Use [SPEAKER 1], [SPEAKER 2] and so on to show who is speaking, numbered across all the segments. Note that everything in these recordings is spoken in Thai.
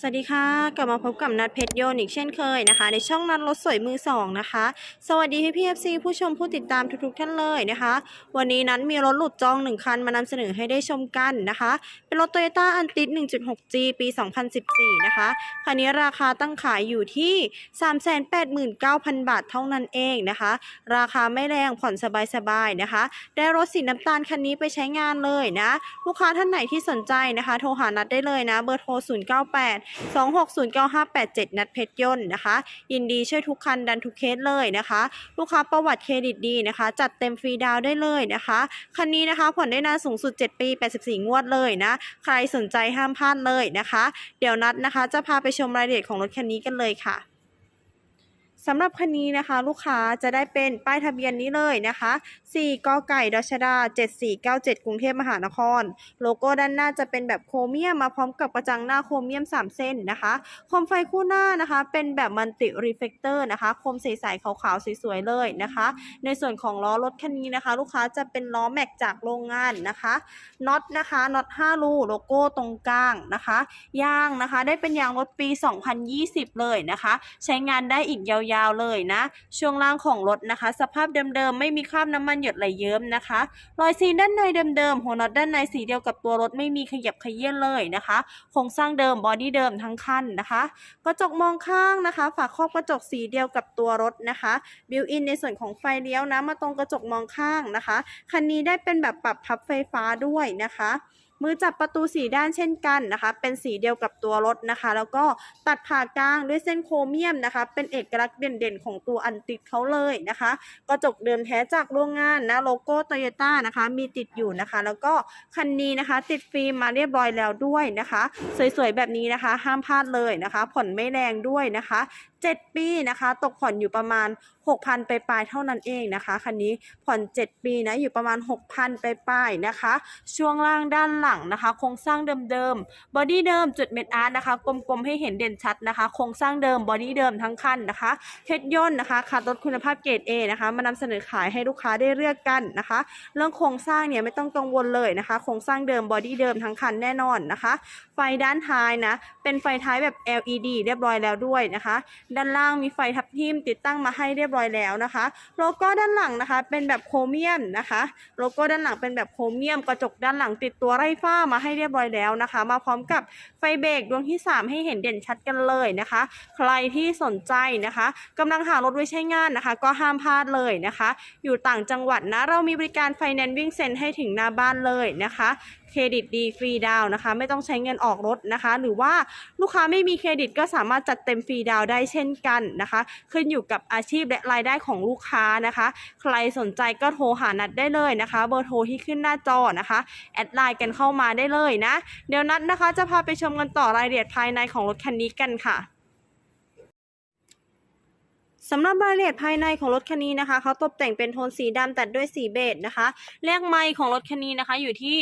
[SPEAKER 1] สวัสดีค่ะ กลับมาพบกับนัดเพชรโยนอีกเช่นเคยนะคะ ในช่องนัดรถสวยมือสองนะคะ สวัสดีพี่พีเอฟซีผู้ชมผู้ติดตามทุกๆท่านเลยนะคะ วันนี้นั้นมีรถหลุดจองหนึ่งคันมานำเสนอให้ได้ชมกันนะคะ เป็นรถ Toyota a n t i s 1.6G ปี 2014 นะคะคันนี้ราคาตั้งขายอยู่ที่ 389,000 บาทเท่านั้นเองนะคะ ราคาไม่แรงผ่อนสบายๆนะคะ ได้รถสีน้ำตาลคันนี้ไปใช้งานเลยนะ ลูกค้าท่านไหนที่สนใจนะคะ โทรหานัดได้เลยนะ เบอร์โทร 098 2609587 นัดเพชรยนต์นะคะ ยินดีช่วยทุกคันดันทุกเคสเลยนะคะ ลูกค้าประวัติเครดิตดีนะคะ จัดเต็มฟรีดาวได้เลยนะคะคันนี้นะคะผ่อนได้นานสูงสุด 7 ปี 84 งวดเลยนะ ใครสนใจห้ามพลาดเลยนะคะ เดี๋ยวนัดนะคะ จะพาไปชมรายละเอียดของรถคันนี้กันเลยค่ะ สำหรับคันนี้นะคะ ลูกค้าจะได้เป็นป้ายทะเบียนนี้เลยนะคะ 4กไก่ดชดา 7497 กรุงเทพมหานคร โลโก้ด้านหน้าจะเป็นแบบโครเมียมมาพร้อมกับกระจังหน้าโครเมียม 3 เส้นนะคะโคมไฟคู่หน้านะคะ เป็นแบบมัลติรีเฟกเตอร์นะคะโคมใสๆขาวๆสวยๆเลยนะคะ ในส่วนของล้อรถคันนี้นะคะ ลูกค้าจะเป็นล้อแม็กจากโรงงานนะคะน็อตนะคะน็อต5รูโลโก้ตรงกลางนะคะยางนะคะ ได้เป็นยางรถปี 2020 เลยนะคะ ใช้งานได้อีกยาวๆเลยนะ ช่วงล่างของรถนะคะ สภาพเดิมๆ ไม่มีคราบน้ำมันหยดไหลเยิ้มนะคะ รอยซีนด้านในเดิมๆ หัวน็อตด้านในสีเดียวกับตัวรถไม่มีขยับขยื่นเลยนะคะ โครงสร้างเดิมบอดี้เดิมทั้งคันนะคะ กระจกมองข้างนะคะ ฝาครอบกระจกสีเดียวกับตัวรถนะคะบิวอินในส่วนของไฟเลี้ยวนะ มาตรงกระจกมองข้างนะคะ คันนี้ได้เป็นแบบปรับพับไฟฟ้าด้วยนะคะ มือจับประตูสีด้านเช่นกันนะคะ เป็นสีเดียวกับตัวรถนะคะ แล้วก็ตัดผ่ากลางด้วยเส้นโครเมียมนะคะ เป็นเอกลักษณ์เด่นๆ ของตัวอันติดเขาเลยนะคะ กระจกเดิมแท้จากโรงงานนะโลโก้โตโยต้านะคะ มีติดอยู่นะคะ แล้วก็คันนี้นะคะ ติดฟิล์มมาเรียบร้อยแล้วด้วยนะคะ สวยๆแบบนี้นะคะ ห้ามพลาดเลยนะคะ ผ่อนไม่แรงด้วยนะคะ 7 ปีนะคะ ตกผ่อนอยู่ประมาณ 6,000 ไปปลายเท่านั้นเองนะคะ คันนี้ผ่อน 7 ปีนะ อยู่ประมาณ 6,000 ไปปลายนะคะ ช่วงล่างด้านหลังนะคะ โครงสร้างเดิมๆ บอดี้เดิมจุดเม็ดอาร์ตนะคะ กลมๆ ให้เห็นเด่นชัดนะคะ โครงสร้างเดิม บอดี้เดิมทั้งคันนะคะเพชรย่นนะคะขับรถคุณภาพเกรด A นะคะ มานำเสนอขายให้ลูกค้าได้เลือกกันนะคะ เรื่องโครงสร้างเนี่ยไม่ต้องกังวลเลยนะคะ โครงสร้างเดิม บอดี้เดิมทั้งคันแน่นอนนะคะ ไฟด้านท้ายนะ เป็นไฟท้ายแบบ LED เรียบร้อยแล้วด้วยนะคะด้านล่างมีไฟทับทิมติดตั้งมาให้เรียบร้อยแล้วนะคะ โลโก้ด้านหลังนะคะ เป็นแบบโครเมียมนะคะ โลโก้ด้านหลังเป็นแบบโครเมียม กระจกด้านหลังติดตัวไร่ฟ้ามาให้เรียบร้อยแล้วนะคะ มาพร้อมกับไฟเบรกดวงที่ 3 ให้เห็นเด่นชัดกันเลยนะคะ ใครที่สนใจนะคะกำลังหารถไว้ใช้งานนะคะ ก็ห้ามพลาดเลยนะคะ อยู่ต่างจังหวัดนะเรามีบริการไฟแนนซ์วิ่งเซ็นให้ถึงหน้าบ้านเลยนะคะ เครดิตดีฟรีดาวนะคะ ไม่ต้องใช้เงินออกรถนะคะ หรือว่าลูกค้าไม่มีเครดิตก็สามารถจัดเต็มฟรีดาวได้เช่นกันนะคะ ขึ้นอยู่กับอาชีพและรายได้ของลูกค้านะคะ ใครสนใจก็โทรหานัดได้เลยนะคะ เบอร์โทรที่ขึ้นหน้าจอนะคะแอดไลน์กันเข้ามาได้เลยนะ เดี๋ยวนัดนะคะจะพาไปชมกันต่อรายละเอียดภายในของรถคันนี้กันค่ะ สำหรับรายละเอียดภายในของรถคันนี้นะคะเขาตกแต่งเป็นโทนสีดำตัดด้วยสีเบจนะคะเลขไมล์ของรถคันนี้นะคะอยู่ที่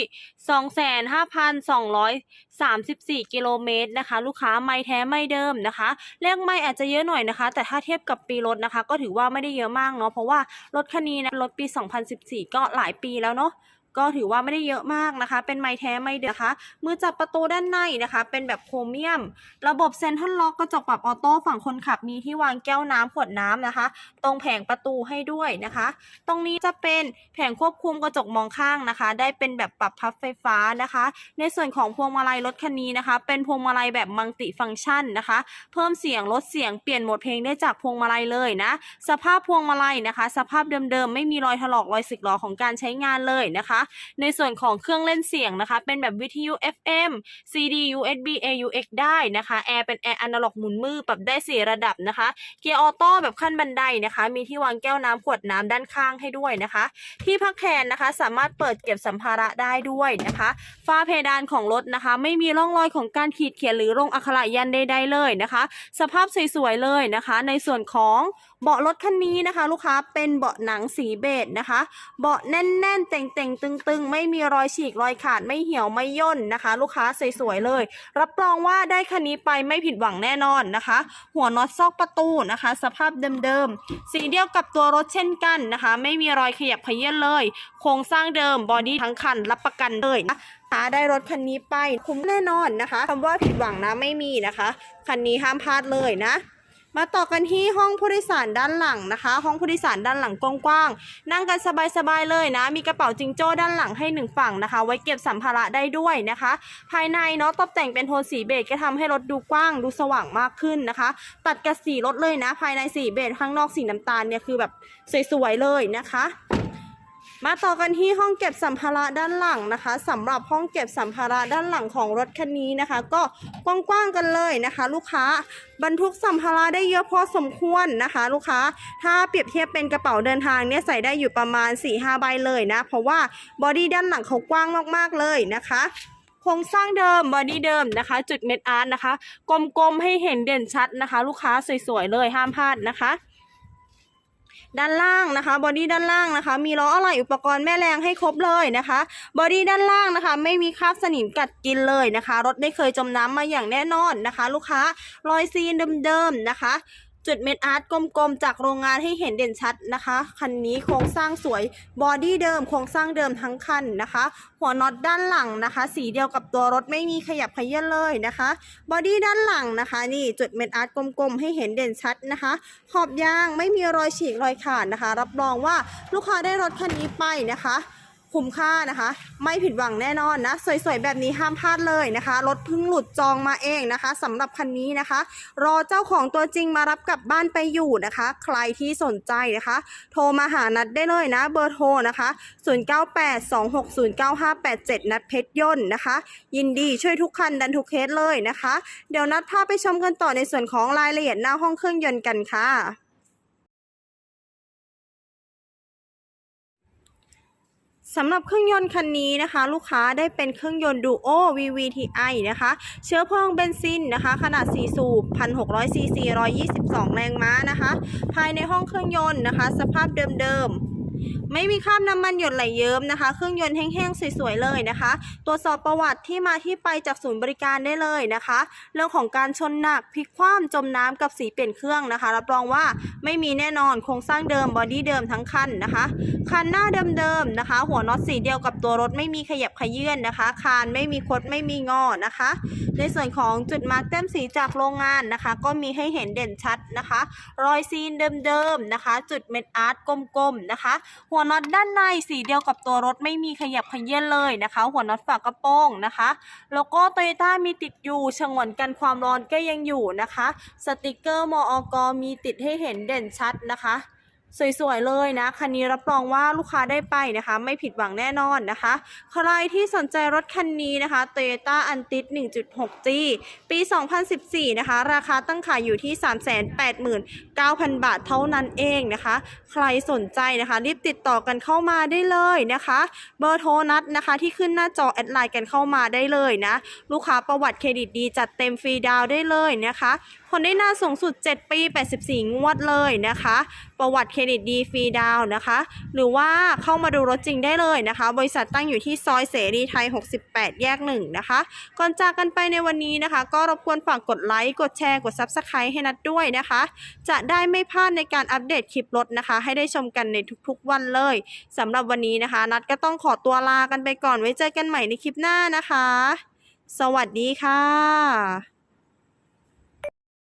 [SPEAKER 1] 25,234 กิโลเมตรนะคะ ลูกค้าไม่แท้ไม่เดิมนะคะเลขไมล์อาจจะเยอะหน่อยนะคะ แต่ถ้าเทียบกับปีรถนะคะ ก็ถือว่าไม่ได้เยอะมากเนาะเพราะว่ารถคันนี้นะรถปี 2014 ก็หลายปีแล้วเนาะ ก็ถือว่าไม่ได้เยอะมากนะคะ เป็นไม้แท้ไม่เดือดนะคะ มือจับประตูด้านในนะคะ เป็นแบบโครเมียม ระบบเซ็นทรัลล็อกกระจกปรับออโต้ฝั่งคนขับมีที่วางแก้วน้ำขวดน้ำนะคะ ตรงแผงประตูให้ด้วยนะคะ ตรงนี้จะเป็นแผงควบคุมกระจกมองข้างนะคะ ได้เป็นแบบปรับพับไฟฟ้านะคะ ในส่วนของพวงมาลัยรถคันนี้นะคะ เป็นพวงมาลัยแบบมัลติฟังก์ชันนะคะ เพิ่มเสียงลดเสียงเปลี่ยนโหมดเพลงได้จากพวงมาลัยเลยนะ สภาพพวงมาลัยนะคะ สภาพเดิมๆไม่มีรอยถลอกรอยสึกหรอของการใช้งานเลยนะคะในส่วนของเครื่องเล่นเสียงนะคะ เป็นแบบวิทยุ FM CD USB AUX ได้นะคะแอร์เป็นแอร์อนาล็อกหมุนมือปรับได้สี่ระดับนะคะ เกียร์ออโต้แบบขั้นบันไดนะคะ มีที่วางแก้วน้ำขวดน้ำด้านข้างให้ด้วยนะคะ ที่พักแขนนะคะสามารถเปิดเก็บสัมภาระได้ด้วยนะคะฝ้าเพดานของรถนะคะ ไม่มีร่องรอยของการขีดเขียนหรือลงอักขระยันใดๆเลยนะคะ สภาพสวยๆเลยนะคะ ในส่วนของเบาะรถคันนี้นะคะ ลูกค้าเป็นเบาะหนังสีเบจนะคะ เบาะแน่นๆเต่งๆตึงตึงๆ ไม่มีรอยฉีกรอยขาดไม่เหี่ยวไม่ย่นนะคะ ลูกค้าสวยๆเลย รับรองว่าได้คันนี้ไปไม่ผิดหวังแน่นอนนะคะ หัวน็อตซอกประตูนะคะ สภาพเดิมๆ สีเดียวกับตัวรถเช่นกันนะคะ ไม่มีรอยขยับเขยื้อนเลย โครงสร้างเดิมบอดี้ทั้งคันรับประกันเลยนะหาได้รถคันนี้ไปคุ้มแน่นอนนะคะคำว่าผิดหวังนะไม่มีนะคะ คันนี้ห้ามพลาดเลยนะ มาต่อกันที่ห้องผู้โดยสารด้านหลังนะคะ ห้องผู้โดยสารด้านหลังกว้างๆนั่งกันสบายๆเลยนะ มีกระเป๋าจิงโจ้ด้านหลังให้หนึ่งฝั่งนะคะ ไว้เก็บสัมภาระได้ด้วยนะคะ ภายในเนาะตกแต่งเป็นโทนสีเบจก็ทำให้รถดูกว้างดูสว่างมากขึ้นนะคะ ตัดกับสีรถเลยนะ ภายในสีเบจข้างนอกสีน้ำตาลเนี่ยคือแบบสวยๆเลยนะคะ มาต่อกันที่ห้องเก็บสัมภาระด้านหลังนะคะสำหรับห้องเก็บสัมภาระด้านหลังของรถคันนี้นะคะ ก็กว้างๆกันเลยนะคะ ลูกค้าบรรทุกสัมภาระได้เยอะพอสมควรนะคะ ลูกค้าถ้าเปรียบเทียบเป็นกระเป๋าเดินทางเนี่ยใส่ได้อยู่ประมาณ4-5ใบเลยนะ เพราะว่าบอดี้ด้านหลังเขากว้างมากๆเลยนะคะโครงสร้างเดิมบอดี้เดิมนะคะ จุดเม็ดอาร์ตนะคะ กลมๆให้เห็นเด่นชัดนะคะ ลูกค้าสวยๆเลยห้ามพลาดนะคะ ด้านล่างนะคะบอดี้ด้านล่างนะคะ มีล้ออะไหล่อุปกรณ์แม่แรงให้ครบเลยนะคะบอดี้ด้านล่างนะคะ ไม่มีคราบสนิมกัดกินเลยนะคะ รถไม่เคยจมน้ำมาอย่างแน่นอนนะคะ ลูกค้ารอยซีนเดิมๆนะคะ จุดเม็ดอาร์ตกลมๆ จากโรงงานให้เห็นเด่นชัดนะคะ คันนี้โครงสร้างสวยบอดี้เดิมโครงสร้างเดิมทั้งคันนะคะ หัวน็อตด้านหลังนะคะ สีเดียวกับตัวรถไม่มีขยับขยื่นเลยนะคะบอดี้ด้านหลังนะคะ นี่จุดเม็ดอาร์ตกลมๆ ให้เห็นเด่นชัดนะคะ ขอบยางไม่มีรอยฉีกรอยขาดนะคะ รับรองว่าลูกค้าได้รถคันนี้ไปนะคะ คุ้มค่านะคะ ไม่ผิดหวังแน่นอนนะ สวยๆ แบบนี้ห้ามพลาดเลยนะคะรถเพิ่งหลุดจองมาเองนะคะสำหรับคันนี้นะคะ รอเจ้าของตัวจริงมารับกลับบ้านไปอยู่นะคะ ใครที่สนใจนะคะ โทรมาหานัดได้เลยนะเบอร์โทรนะคะ 0982609587 นัดเพชรยนต์นะคะ ยินดีช่วยทุกคันดันทุกเคสเลยนะคะ เดี๋ยวนัดพาไปชมกันต่อในส่วนของรายละเอียดหน้าห้องเครื่องยนต์กันค่ะ สำหรับเครื่องยนต์คันนี้นะคะ ลูกค้าได้เป็นเครื่องยนต์ Duo VVTi นะคะ เชื้อเพลิงเบนซินนะคะ ขนาด 4 สูบ 1,600cc 122 แรงม้านะคะ ภายในห้องเครื่องยนต์นะคะ สภาพเดิมๆ ไม่มีคราบน้ำมันหยดไหลเยิ้มนะคะ เครื่องยนต์แห้งๆสวยๆเลยนะคะ ตรวจสอบประวัติที่มาที่ไปจากศูนย์บริการได้เลยนะคะ เรื่องของการชนหนักพลิกคว่ำจมน้ำกับสีเปลี่ยนเครื่องนะคะรับรองว่าไม่มีแน่นอนโครงสร้างเดิมบอดี้เดิมทั้งคันนะคะคันหน้าเดิมๆนะคะ หัวน็อตสีเดียวกับตัวรถไม่มีขยับขยื่นนะคะ คานไม่มีคดไม่มีงอนะคะ ในส่วนของจุดมาร์กแต้มสีจากโรงงานนะคะ ก็มีให้เห็นเด่นชัดนะคะ รอยซีนเดิมๆนะคะ จุดเม็ดอาร์ตกลมๆนะคะหัวน็อตด้านในสีเดียวกับตัวรถไม่มีขยับขยื่นเลยนะคะ หัวน็อตฝากระโปรงนะคะ โลโก้โตโยต้ามีติดอยู่ฉงวนกันความร้อนก็ยังอยู่นะคะ สติกเกอร์มอกมีติดให้เห็นเด่นชัดนะคะ สวยๆเลยนะคันนี้รับรองว่าลูกค้าได้ไปนะคะ ไม่ผิดหวังแน่นอนนะคะ ใครที่สนใจรถคันนี้นะคะ Toyota a n t i s 1.6G ปี 2014 นะคะ ราคาตั้งขายอยู่ที่ 389,000 บาทเท่านั้นเองนะคะ ใครสนใจนะคะ รีบติดต่อกันเข้ามาได้เลยนะคะ เบอร์โทรนัดนะคะที่ขึ้นหน้าจอแอดไลน์กันเข้ามาได้เลยนะ ลูกค้าประวัติเครดิตดีจัดเต็มฟรีดาวได้เลยนะคะ คนได้น้าสูงสุด 7 ปี 84 งวดเลยนะคะ ประวัติเครดิตดีฟรีดาวน์นะคะ หรือว่าเข้ามาดูรถจริงได้เลยนะคะ บริษัทตั้งอยู่ที่ซอยเสรีไทย 68 แยก 1 นะคะ ก่อนจากกันไปในวันนี้นะคะ ก็รบกวนฝากกดไลค์ กดแชร์ กด Subscribe ให้นัดด้วยนะคะ จะได้ไม่พลาดในการอัปเดตคลิปรถนะคะ ให้ได้ชมกันในทุกๆวันเลยสำหรับวันนี้นะคะ นัดก็ต้องขอตัวลากันไปก่อนไว้เจอกันใหม่ในคลิปหน้านะคะ สวัสดีค่ะ